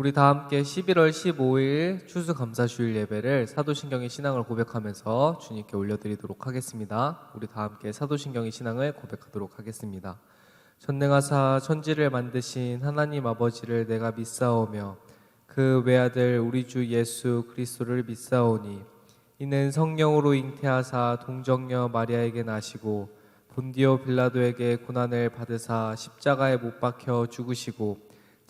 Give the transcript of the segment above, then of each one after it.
우리 다 함께 11월 15일 추수감사 주일 예배를 사도신경의 신앙을 고백하면서 주님께 올려드리도록 하겠습니다. 우리 다 함께 사도신경의 신앙을 고백하도록 하겠습니다. 전능하사 천지를 만드신 하나님 아버지를 내가 믿사오며 그 외아들 우리 주 예수 그리스도를 믿사오니 이는 성령으로 잉태하사 동정녀 마리아에게 나시고 본디오 빌라도에게 고난을 받으사 십자가에 못 박혀 죽으시고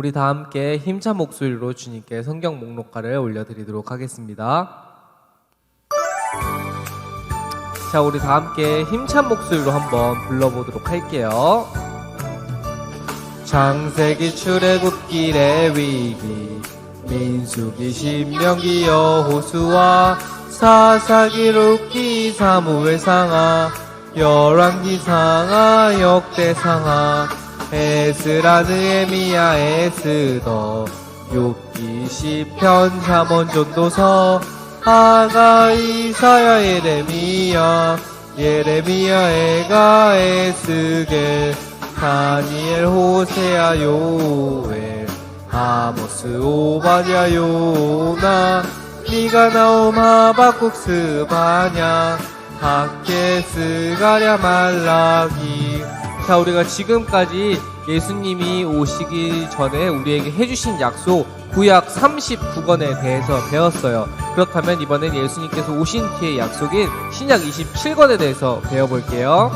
우리 다 함께 힘찬 목소리로 주님께 성경 목록가를 올려드리도록 하겠습니다. 자, 우리 다 함께 힘찬 목소리로 한번 불러보도록 할게요. 창세기 출애굽기 레위기 민수기 신명기 여호수아 사사기 룻기 사무엘 상하 열왕기 상하 역대 상하 에스라 느에미야 에스더. 욥기 시편 잠언 전도서. 아가 이사야 예레미야. 예레미야 에가 에스겔. 다니엘 호세아 요엘. 아모스 오바냐 요나. 미가 나옴 하박국 스바냐. 하케스 가랴 말라기 자 우리가 지금까지 예수님이 오시기 전에 우리에게 해주신 약속 구약 39권에 대해서 배웠어요. 그렇다면 이번엔 예수님께서 오신 뒤의 약속인 신약 27권에 대해서 배워볼게요.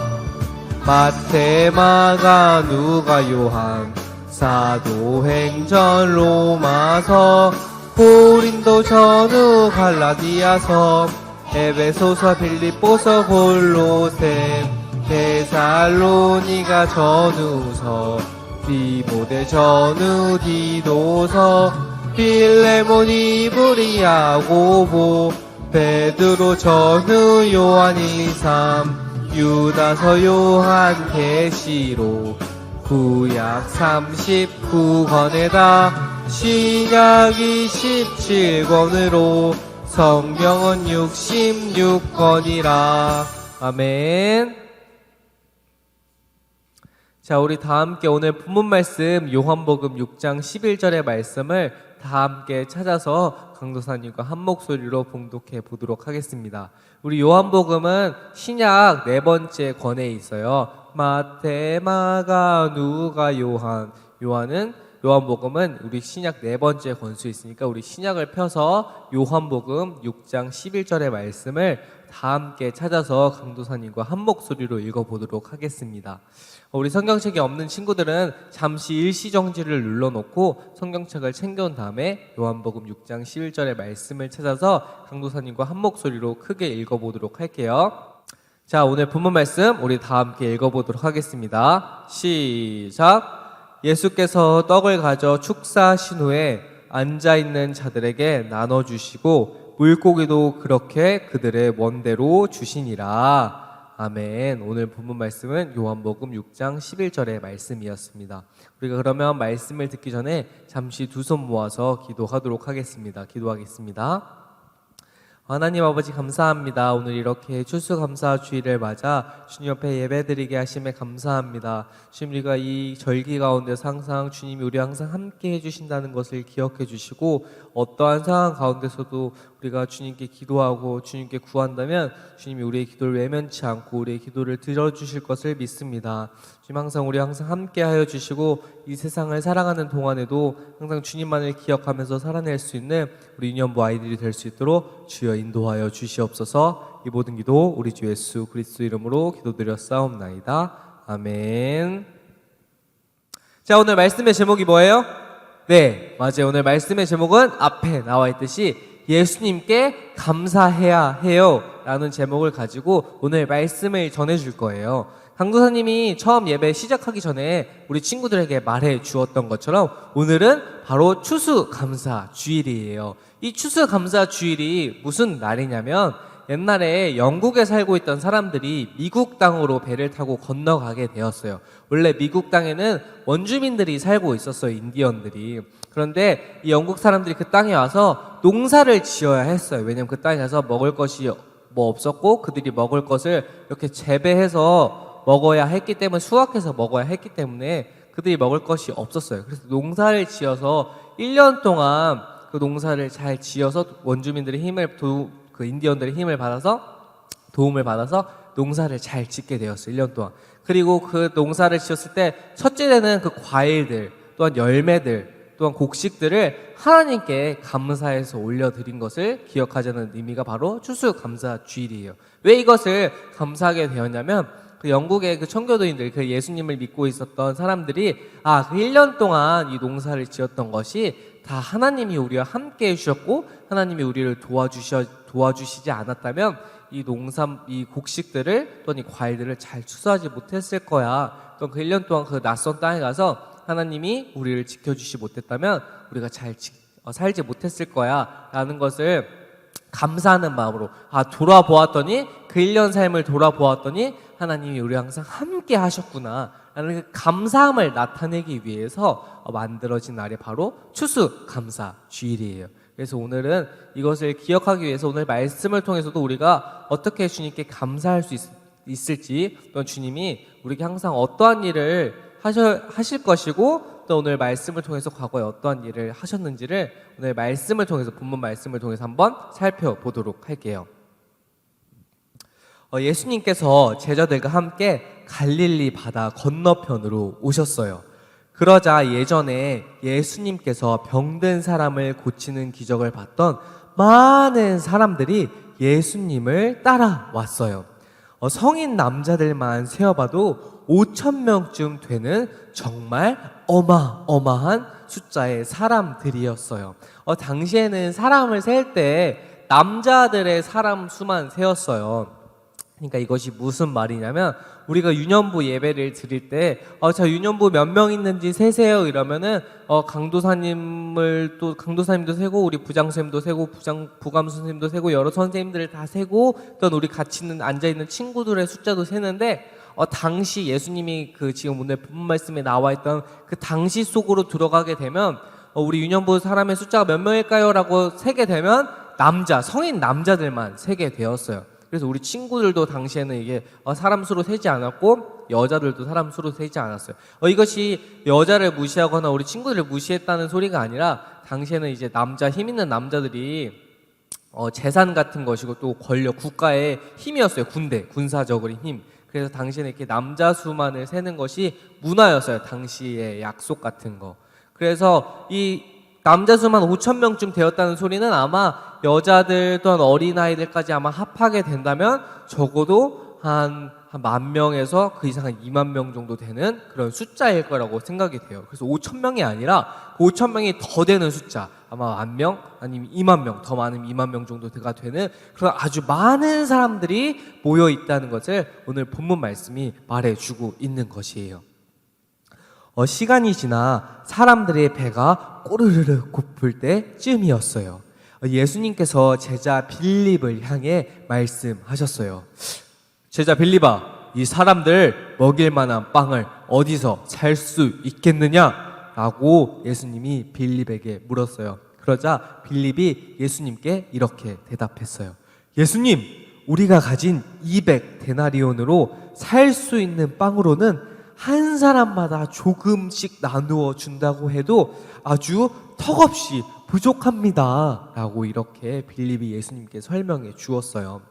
마태, 마가, 누가, 요한, 사도행전, 로마서, 고린도, 전후, 갈라디아서, 에베소서, 빌립보서, 골로셈, 데살로니가, 전후서, 디모데, 전후, 디도서, 빌레몬, 이브리야, 고보, 베드로, 전후, 요한, 1, 2, 3, 유다서 요한 계시록 구약 39권에다 신약 27권으로 성경은 66권이라. 아멘 자 우리 다 함께 오늘 본문 말씀 요한복음 6장 11절의 말씀을 다 함께 찾아서 강도사님과 한 목소리로 봉독해 보도록 하겠습니다. 우리 요한복음은 신약 네 번째 권에 있어요. 마태, 마가, 누가, 요한. 요한은 요한복음은 우리 신약 네 번째 권수 있으니까 우리 신약을 펴서 요한복음 6장 11절의 말씀을 다 함께 찾아서 강도사님과 한 목소리로 읽어보도록 하겠습니다. 어, 우리 성경책이 없는 친구들은 잠시 일시 정지를 눌러놓고 성경책을 챙겨온 다음에 요한복음 6장 11절의 말씀을 찾아서 강도사님과 한 목소리로 크게 읽어보도록 할게요. 자, 오늘 본문 말씀 우리 다 함께 읽어보도록 하겠습니다. 시작. 예수께서 떡을 가져 축사하신 후에 앉아 있는 자들에게 나눠 주시고 물고기도 그렇게 그들의 원대로 주시니라. 아멘. 오늘 본문 말씀은 요한복음 6장 11절의 말씀이었습니다. 우리가 그러면 말씀을 듣기 전에 잠시 두 손 모아서 기도하도록 하겠습니다. 기도하겠습니다. 하나님 아버지 감사합니다. 오늘 이렇게 추수감사 주일을 맞아 주님 옆에 예배드리게 하심에 감사합니다. 주님 우리가 이 절기 가운데서 항상 주님이 우리 항상 함께 해주신다는 것을 기억해 주시고 어떠한 상황 가운데서도 우리가 주님께 기도하고 주님께 구한다면 주님이 우리의 기도를 외면치 않고 우리의 기도를 들어주실 것을 믿습니다. 주님 항상 우리 항상 함께 하여 주시고 이 세상을 살아가는 동안에도 항상 주님만을 기억하면서 살아낼 수 있는 우리 유년부 아이들이 될 수 있도록 주여 인도하여 주시옵소서 이 모든 기도 우리 주 예수 그리스도 이름으로 기도드려 싸움나이다. 아멘. 자, 오늘 말씀의 제목이 뭐예요? 네, 맞아요. 오늘 말씀의 제목은 앞에 나와 있듯이 예수님께 감사해야 해요. 라는 제목을 가지고 오늘 말씀을 전해줄 거예요. 강도사님이 처음 예배 시작하기 전에 우리 친구들에게 말해 주었던 것처럼 오늘은 바로 추수감사 주일이에요. 이 추수감사 주일이 무슨 날이냐면 옛날에 영국에 살고 있던 사람들이 미국 땅으로 배를 타고 건너가게 되었어요. 원래 미국 땅에는 원주민들이 살고 있었어요, 인디언들이. 그런데 이 영국 사람들이 그 땅에 와서 농사를 지어야 했어요. 왜냐면 그 땅에 가서 먹을 것이 뭐 없었고 그들이 먹을 것을 이렇게 재배해서 먹어야 했기 때문에 수확해서 먹어야 했기 때문에 그들이 먹을 것이 없었어요. 그래서 농사를 지어서 1년 동안 그 농사를 잘 지어서 원주민들의 힘을 도, 그 인디언들의 힘을 받아서 도움을 받아서 농사를 잘 짓게 되었어요. 1년 동안. 그리고 그 농사를 지었을 때 첫째는 그 과일들 또한 열매들 또한 곡식들을 하나님께 감사해서 올려드린 것을 기억하자는 의미가 바로 추수 감사 주일이에요. 왜 이것을 감사하게 되었냐면 그 영국의 그 청교도인들, 그 예수님을 믿고 있었던 사람들이 아, 그 1년 동안 이 농사를 지었던 것이 다 하나님이 우리와 함께 해주셨고 하나님이 우리를 도와주셔, 도와주시지 않았다면 이 농산, 이 곡식들을 또는 이 과일들을 잘 추수하지 못했을 거야. 또그 1년 동안 그 낯선 땅에 가서 하나님이 우리를 지켜주시 못했다면 우리가 잘 지- 어, 살지 못했을 거야. 라는 것을 감사하는 마음으로 아 돌아보았더니 그 1년 삶을 돌아보았더니 하나님이 우리 항상 함께 하셨구나 라는 그 감사함을 나타내기 위해서 어, 만들어진 날이 바로 추수 감사 주일이에요. 그래서 오늘은 이것을 기억하기 위해서 오늘 말씀을 통해서도 우리가 어떻게 주님께 감사할 수 있, 있을지 또 주님이 우리에게 항상 어떠한 일을 하셔, 하실 것이고 또 오늘 말씀을 통해서 과거에 어떠한 일을 하셨는지를 오늘 말씀을 통해서 본문 말씀을 통해서 한번 살펴보도록 할게요. 어, 예수님께서 제자들과 함께 갈릴리 바다 건너편으로 오셨어요. 그러자 예전에 예수님께서 병든 사람을 고치는 기적을 봤던 많은 사람들이 예수님을 따라왔어요. 어, 성인 남자들만 세어봐도 5천 명쯤 되는 정말 어마어마한 숫자의 사람들이었어요. 어, 당시에는 사람을 셀 때 남자들의 사람 수만 세었어요. 그러니까 이것이 무슨 말이냐면 우리가 유년부 예배를 드릴 때 어, 자 유년부 몇 명 있는지 세세요 이러면은 어, 강도사님을 또 강도사님도 세고 우리 부장 선생님도 세고 부장 부감 선생님도 세고 여러 선생님들을 다 세고 또 우리 같이 있는 앉아 있는 친구들의 숫자도 세는데 어, 당시 예수님이 그 지금 오늘 본문 말씀에 나와 있던 그 당시 속으로 들어가게 되면 어, 우리 유년부 사람의 숫자가 몇 명일까요?라고 세게 되면 남자 성인 남자들만 세게 되었어요. 그래서 우리 친구들도 당시에는 이게 어, 사람 수로 세지 않았고 여자들도 사람 수로 세지 않았어요. 어, 이것이 여자를 무시하거나 우리 친구들을 무시했다는 소리가 아니라 당시에는 이제 남자 힘 있는 남자들이 어, 재산 같은 것이고 또 권력 국가의 힘이었어요. 군대 군사적인 힘. 그래서 당시에는 이렇게 남자 수만을 세는 것이 문화였어요. 당시의 약속 같은 거. 그래서 이 남자 수만 5천 명쯤 되었다는 소리는 아마 여자들 또한 어린 아이들까지 아마 합하게 된다면 적어도 한 한 만 명에서 그 이상 한 2만 명 정도 되는 그런 숫자일 거라고 생각이 돼요. 그래서 5천 명이 아니라 그 5천 명이 더 되는 숫자 아마 만 명 아니면 2만 명 더 많으면 2만 명 정도가 되는 그런 아주 많은 사람들이 모여 있다는 것을 오늘 본문 말씀이 말해주고 있는 것이에요. 어, 시간이 지나 사람들의 배가 꼬르르르 고플 때쯤이었어요. 어, 예수님께서 제자 빌립을 향해 말씀하셨어요. 제자 빌립아, 이 사람들 먹일 만한 빵을 어디서 살 수 있겠느냐? 라고 예수님이 빌립에게 물었어요. 그러자 빌립이 예수님께 이렇게 대답했어요. 예수님, 우리가 가진 200 데나리온으로 살 수 있는 빵으로는 한 사람마다 조금씩 나누어 준다고 해도 아주 턱없이 부족합니다. 라고 이렇게 빌립이 예수님께 설명해 주었어요.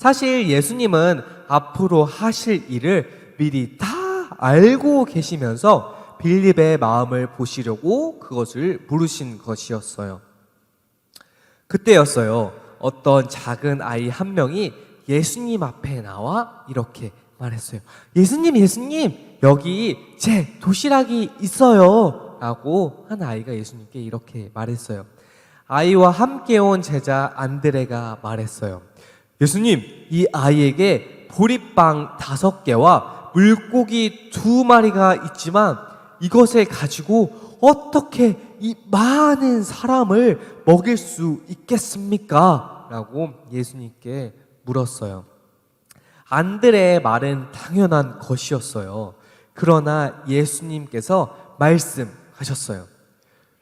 사실 예수님은 앞으로 하실 일을 미리 다 알고 계시면서 빌립의 마음을 보시려고 그것을 물으신 것이었어요. 그때였어요. 어떤 작은 아이 한 명이 예수님 앞에 나와 이렇게 말했어요. 예수님, 예수님, 여기 제 도시락이 있어요. 라고 한 아이가 예수님께 이렇게 말했어요. 아이와 함께 온 제자 안드레가 말했어요. 예수님, 이 아이에게 보리빵 다섯 개와 물고기 두 마리가 있지만 이것을 가지고 어떻게 이 많은 사람을 먹일 수 있겠습니까? 라고 예수님께 물었어요. 안들의 말은 당연한 것이었어요. 그러나 예수님께서 말씀하셨어요.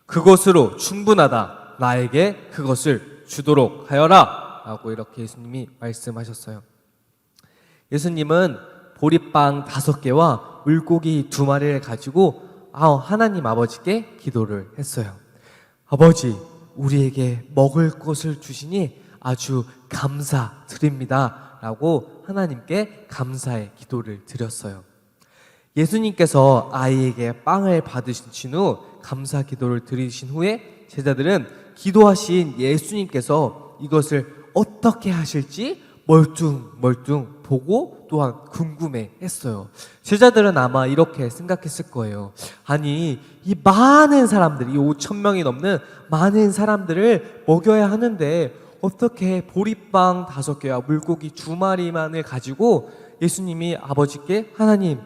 그것으로 충분하다. 나에게 그것을 주도록 하여라. 라고 이렇게 예수님이 말씀하셨어요. 예수님은 보리빵 다섯 개와 물고기 두 마리를 가지고 아, 하나님 아버지께 기도를 했어요. 아버지, 우리에게 먹을 것을 주시니 아주 감사드립니다. 라고 하나님께 감사의 기도를 드렸어요. 예수님께서 아이에게 빵을 받으신 후 감사 기도를 드리신 후에 제자들은 기도하신 예수님께서 이것을 어떻게 하실지 멀뚱멀뚱 보고 또한 궁금해 했어요. 제자들은 아마 이렇게 생각했을 거예요. 아니, 이 많은 사람들, 이 5천 명이 넘는 많은 사람들을 먹여야 하는데 어떻게 보리빵 다섯 개와 물고기 두 마리만을 가지고 예수님이 아버지께 하나님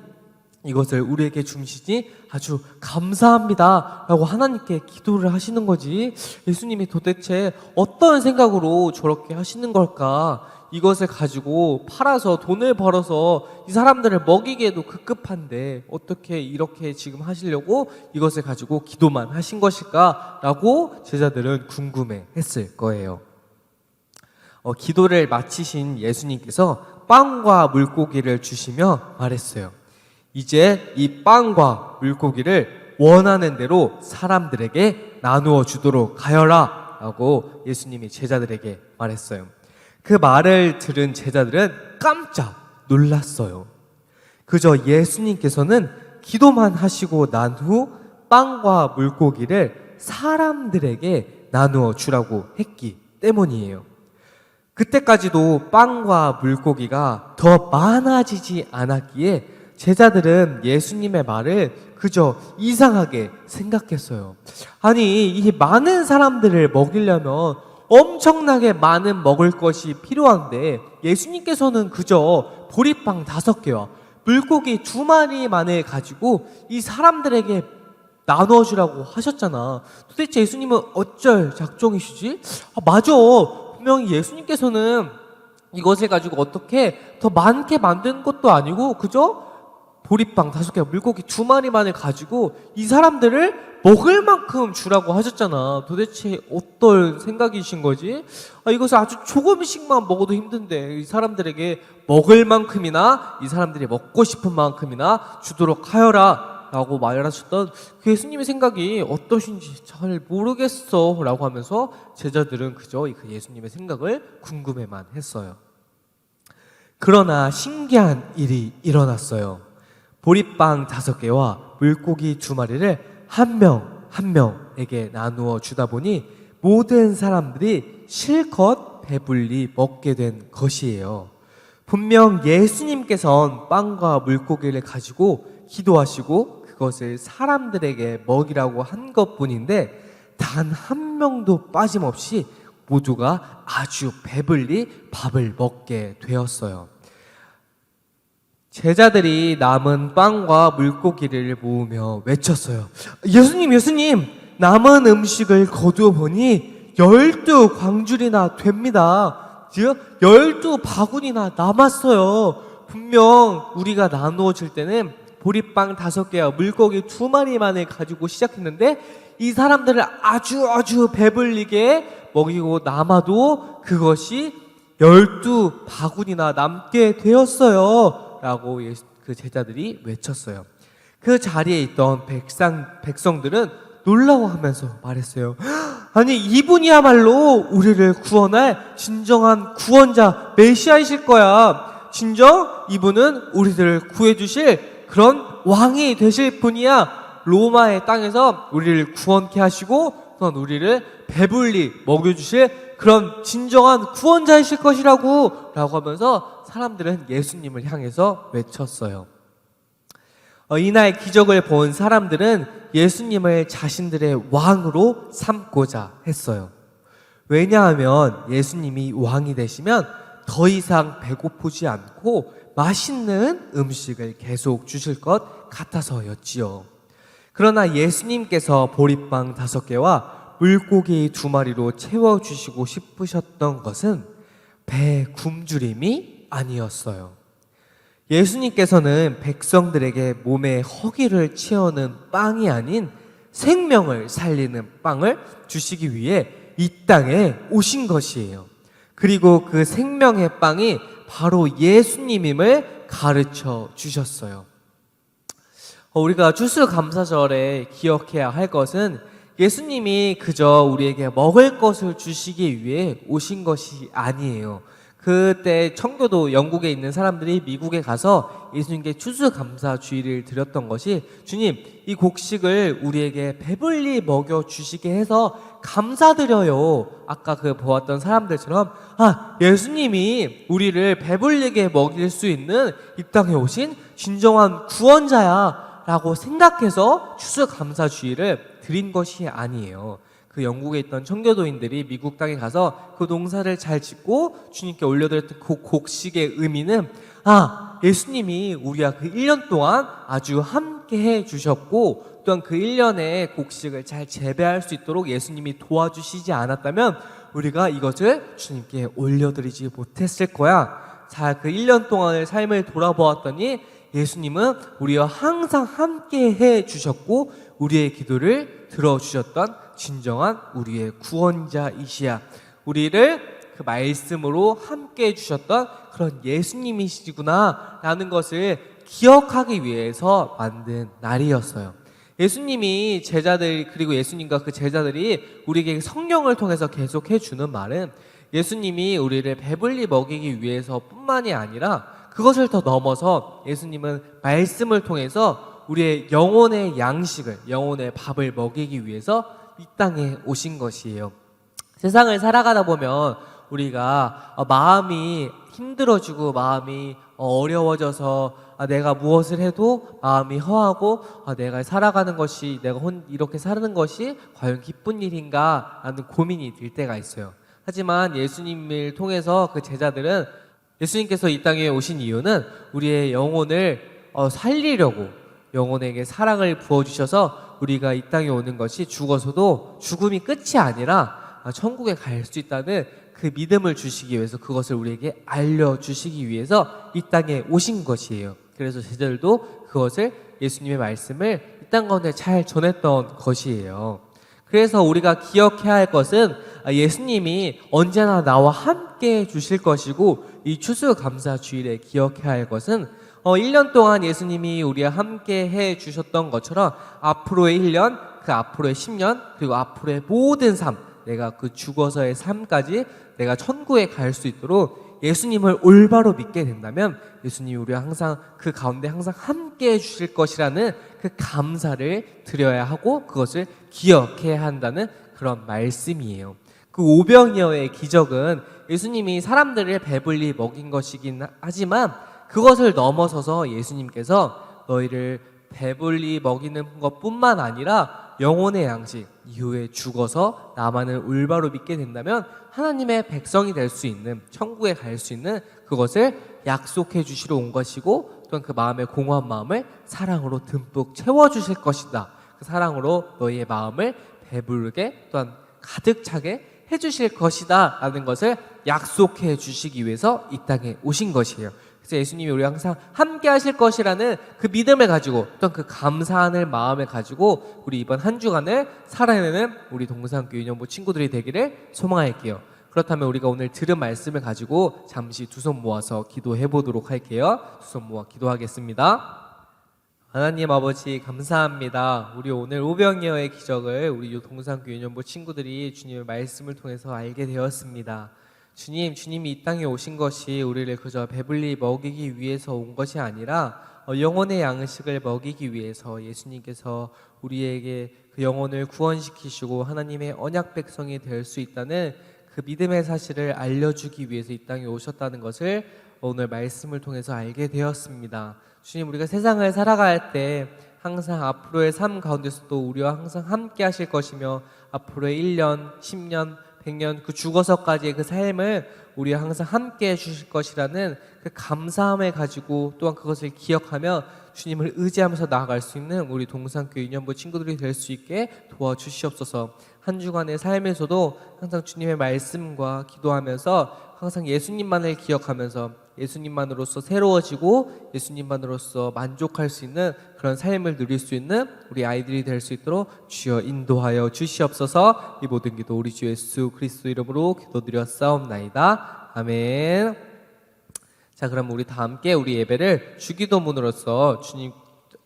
이것을 우리에게 주시니 아주 감사합니다. 라고 하나님께 기도를 하시는 거지. 예수님이 도대체 어떤 생각으로 저렇게 하시는 걸까? 이것을 가지고 팔아서 돈을 벌어서 이 사람들을 먹이기에도 급급한데 어떻게 이렇게 지금 하시려고 이것을 가지고 기도만 하신 것일까? 라고 제자들은 궁금해 했을 거예요. 어, 기도를 마치신 예수님께서 빵과 물고기를 주시며 말했어요. 이제 이 빵과 물고기를 원하는 대로 사람들에게 나누어 주도록 하여라 라고 예수님이 제자들에게 말했어요. 그 말을 들은 제자들은 깜짝 놀랐어요. 그저 예수님께서는 기도만 하시고 난 후 빵과 물고기를 사람들에게 나누어 주라고 했기 때문이에요. 그때까지도 빵과 물고기가 더 많아지지 않았기에 제자들은 예수님의 말을 그저 이상하게 생각했어요. 아니, 이 많은 사람들을 먹이려면 엄청나게 많은 먹을 것이 필요한데 예수님께서는 그저 보리빵 다섯 개와 물고기 두 마리만을 가지고 이 사람들에게 나누어 주라고 하셨잖아. 도대체 예수님은 어쩔 작정이시지? 아, 맞아. 분명히 예수님께서는 이것을 가지고 어떻게 더 많게 만든 것도 아니고 그저 보리빵 다섯 개, 물고기 두 마리만을 가지고 이 사람들을 먹을 만큼 주라고 하셨잖아. 도대체 어떤 생각이신 거지? 아, 이것을 아주 조금씩만 먹어도 힘든데 이 사람들에게 먹을 만큼이나 이 사람들이 먹고 싶은 만큼이나 주도록 하여라. 라고 말을 하셨던 그 예수님의 생각이 어떠신지 잘 모르겠어. 라고 하면서 제자들은 그저 그 예수님의 생각을 궁금해만 했어요. 그러나 신기한 일이 일어났어요. 보리빵 다섯 개와 물고기 두 마리를 한 명 한 명에게 나누어 주다 보니 모든 사람들이 실컷 배불리 먹게 된 것이에요. 분명 예수님께선 빵과 물고기를 가지고 기도하시고 그것을 사람들에게 먹이라고 한 것뿐인데 단 한 명도 빠짐없이 모두가 아주 배불리 밥을 먹게 되었어요. 제자들이 남은 빵과 물고기를 모으며 외쳤어요. 예수님, 예수님, 남은 음식을 거두어 보니 열두 광줄이나 됩니다. 즉, 열두 바구니나 남았어요. 분명 우리가 나누어 줄 때는 보리빵 다섯 개와 물고기 두 마리만을 가지고 시작했는데 이 사람들을 아주 아주 배불리게 먹이고 남아도 그것이 열두 바구니나 남게 되었어요. 라고 그 제자들이 외쳤어요. 그 자리에 있던 백성, 백성들은 놀라워하면서 말했어요. 아니, 이분이야말로 우리를 구원할 진정한 구원자, 메시아이실 거야. 진정 이분은 우리들을 구해주실 그런 왕이 되실 분이야. 로마의 땅에서 우리를 구원케 하시고, 또한 우리를 배불리 먹여주실 그런 진정한 구원자이실 것이라고 라고 하면서 사람들은 예수님을 향해서 외쳤어요. 어, 이날 기적을 본 사람들은 예수님을 자신들의 왕으로 삼고자 했어요. 왜냐하면 예수님이 왕이 되시면 더 이상 배고프지 않고 맛있는 음식을 계속 주실 것 같아서였지요. 그러나 예수님께서 보리빵 다섯 개와 물고기 두 마리로 채워주시고 싶으셨던 것은 배 굶주림이 아니었어요. 예수님께서는 백성들에게 몸에 허기를 채우는 빵이 아닌 생명을 살리는 빵을 주시기 위해 이 땅에 오신 것이에요. 그리고 그 생명의 빵이 바로 예수님임을 가르쳐 주셨어요. 어, 우리가 추수감사절에 기억해야 할 것은 예수님이 그저 우리에게 먹을 것을 주시기 위해 오신 것이 아니에요. 그때 청교도 영국에 있는 사람들이 미국에 가서 예수님께 추수감사 주의를 드렸던 것이 주님 이 곡식을 우리에게 배불리 먹여 주시게 해서 감사드려요. 아까 그 보았던 사람들처럼 아 예수님이 우리를 배불리게 먹일 수 있는 이 땅에 오신 진정한 구원자야라고 생각해서 추수감사 주의를 드린 것이 아니에요. 그 영국에 있던 청교도인들이 미국 땅에 가서 그 농사를 잘 짓고 주님께 올려드렸던 그 곡식의 의미는 아, 예수님이 우리와 그 1년 동안 아주 함께 해 주셨고 또한 그 1년의 곡식을 잘 재배할 수 있도록 예수님이 도와주시지 않았다면 우리가 이것을 주님께 올려드리지 못했을 거야. 자, 그 1년 동안의 삶을 돌아보았더니 예수님은 우리와 항상 함께 해 주셨고 우리의 기도를 들어주셨던 진정한 우리의 구원자이시야. 우리를 그 말씀으로 함께 해주셨던 그런 예수님이시구나 라는 것을 기억하기 위해서 만든 날이었어요. 예수님이 제자들 그리고 예수님과 그 제자들이 우리에게 성령을 통해서 계속 해주는 말은 예수님이 우리를 배불리 먹이기 위해서 뿐만이 아니라 그것을 더 넘어서 예수님은 말씀을 통해서 우리의 영혼의 양식을 영혼의 밥을 먹이기 위해서 이 땅에 오신 것이에요. 세상을 살아가다 보면 우리가 어, 마음이 힘들어지고 마음이 어, 어려워져서 아, 내가 무엇을 해도 마음이 허하고 아, 내가 살아가는 것이 내가 혼 이렇게 사는 것이 과연 기쁜 일인가 하는 고민이 들 때가 있어요. 하지만 예수님을 통해서 그 제자들은 예수님께서 이 땅에 오신 이유는 우리의 영혼을 어, 살리려고 영혼에게 사랑을 부어주셔서 우리가 이 땅에 오는 것이 죽어서도 죽음이 끝이 아니라 아, 천국에 갈 수 있다는 그 믿음을 주시기 위해서 그것을 우리에게 알려주시기 위해서 이 땅에 오신 것이에요. 그래서 제자들도 그것을 예수님의 말씀을 이 땅 가운데 잘 전했던 것이에요. 그래서 우리가 기억해야 할 것은 아, 예수님이 언제나 나와 함께 주실 것이고 이 추수감사 주일에 기억해야 할 것은 어, 1년 동안 예수님이 우리와 함께 해 주셨던 것처럼 앞으로의 1년, 그 앞으로의 10년, 그리고 앞으로의 모든 삶, 내가 그 죽어서의 삶까지 내가 천국에 갈 수 있도록 예수님을 올바로 믿게 된다면 예수님이 우리와 항상 그 가운데 항상 함께 해 주실 것이라는 그 감사를 드려야 하고 그것을 기억해야 한다는 그런 말씀이에요. 그 오병이어의 기적은 예수님이 사람들을 배불리 먹인 것이긴 하지만 그것을 넘어서서 예수님께서 너희를 배불리 먹이는 것뿐만 아니라 영혼의 양식 이후에 죽어서 나만을 올바로 믿게 된다면 하나님의 백성이 될 수 있는 천국에 갈 수 있는 그것을 약속해 주시러 온 것이고 또한 그 마음의 공허한 마음을 사랑으로 듬뿍 채워 주실 것이다. 그 사랑으로 너희의 마음을 배부르게 또한 가득 차게 해 주실 것이다라는 것을 약속해 주시기 위해서 이 땅에 오신 것이에요. 그래서 예수님이 우리 항상 함께 하실 것이라는 그 믿음을 가지고 또그 감사하는 마음을 가지고 우리 이번 한 주간을 살아내는 우리 동산교 유년부 친구들이 되기를 소망할게요. 그렇다면 우리가 오늘 들은 말씀을 가지고 잠시 두 손 모아서 기도해 보도록 할게요. 두 손 모아 기도하겠습니다. 하나님 아버지 감사합니다. 우리 오늘 오병이어의 기적을 우리 동산교 유년부 친구들이 주님의 말씀을 통해서 알게 되었습니다. 주님, 주님이 이 땅에 오신 것이 우리를 그저 배불리 먹이기 위해서 온 것이 아니라 어, 영혼의 양식을 먹이기 위해서 예수님께서 우리에게 그 영혼을 구원시키시고 하나님의 언약 백성이 될 수 있다는 그 믿음의 사실을 알려주기 위해서 이 땅에 오셨다는 것을 오늘 말씀을 통해서 알게 되었습니다. 주님, 우리가 세상을 살아갈 때 항상 앞으로의 삶 가운데서도 우리와 항상 함께 하실 것이며 앞으로의 1년, 10년, 100년 그 죽어서까지의 그 삶을 우리 항상 함께 해주실 것이라는 그 감사함을 가지고 또한 그것을 기억하며 주님을 의지하면서 나아갈 수 있는 우리 동산교회 유년부 친구들이 될 수 있게 도와주시옵소서. 한 주간의 삶에서도 항상 주님의 말씀과 기도하면서 항상 예수님만을 기억하면서 예수님만으로서 새로워지고 예수님만으로서 만족할 수 있는 그런 삶을 누릴 수 있는 우리 아이들이 될 수 있도록 주여 인도하여 주시옵소서. 이 모든 기도 우리 주 예수 그리스도 이름으로 기도드렸사옵나이다. 아멘. 자, 그럼 우리 다 함께 우리 예배를 주기도문으로서 주님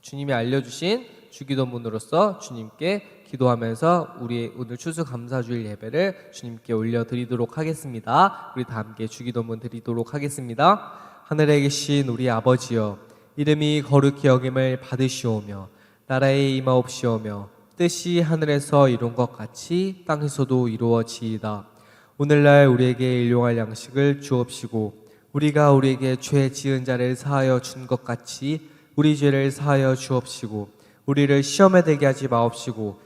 주님이 알려주신 주기도문으로서 주님께 기도하면서 우리 오늘 추수 감사주일 예배를 주님께 올려드리도록 하겠습니다. 우리 다 함께 주기도문 드리도록 하겠습니다. 하늘에 계신 우리 아버지여, 이름이 거룩히 여김을 받으시오며 나라에 임하옵시오며 뜻이 하늘에서 이룬 것 같이 땅에서도 이루어지이다. 오늘날 우리에게 일용할 양식을 주옵시고 우리가 우리에게 죄 지은 자를 사하여 준 것 같이 우리 죄를 사하여 주옵시고 우리를 시험에 들게 하지 마옵시고